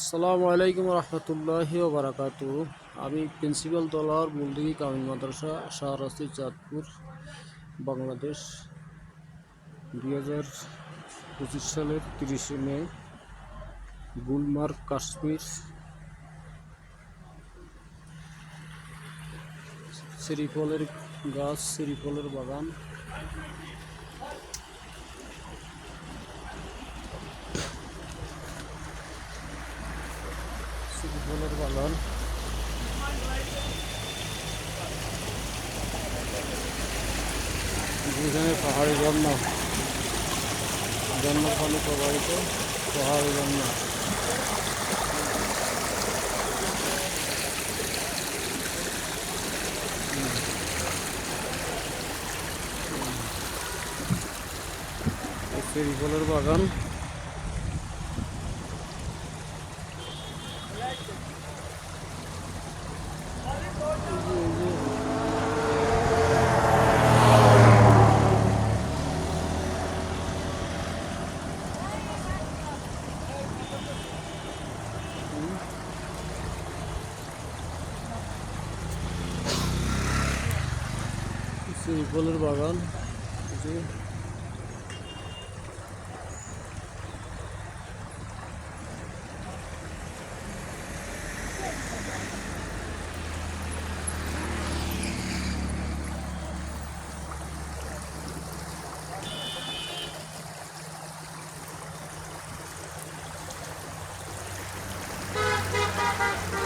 আসসালামু আলাইকুম রহমতুল্লাহ বারাকাত আমি প্রিন্সিপাল তলার মুলদিগি কামিল মাদ্রাসা, শাহরাস্তি চাঁদপুর, বাংলাদেশ, দুই হাজার পঁচিশ সালের তিরিশে মে, গুলমার্গ, কাশ্মীর, শ্রীফলের গাছ, শ্রীফলের বাগান। বলুন দুজনের পাহাড়ি ঝর্ণা জন্ম। ফলে প্রবাহিত পাহাড়ি জন্ম। ফেরিকলের বাগান। Burası yıkılır bakan. Güzel. Thank you.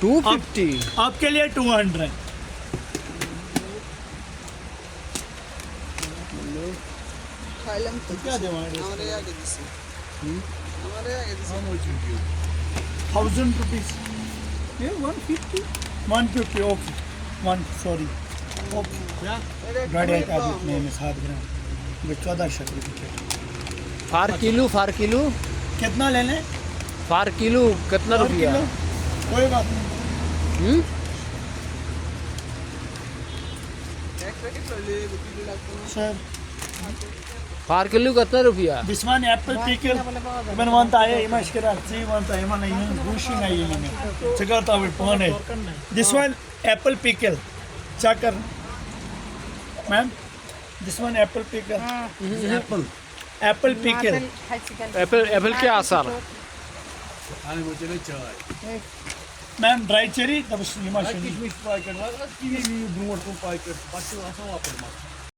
Two fifty. आपके लिए two hundred. Thousand rupees hmm? ये one fifty one fifty okay one sorry okay गाड़ी का में सात ग्राम। चौदह फार अच्छा। किलो फार किलो। कितना लेने? फार किलो कितना रुपया? कोई बात नहीं। Hmm? सर। फार किलो कितना तो रुपया। बिस्मान एप्पल पीकल मैं म्हणत आहे इमा इसके शिकरा थ्री म्हणत आहे मला इवन गुशी नहीं इवन चकत आवड तो अभी दिस वन एप्पल पिकल चाकर ma'am this apple pickle apple. Apple pickle apple apple के आसार आने मुझे नहीं चाहिए मॅम ड्राय चेरी तपासून हिमाचली पायकट किवी ब्रुमड पण पायकट पाचशे असं वापर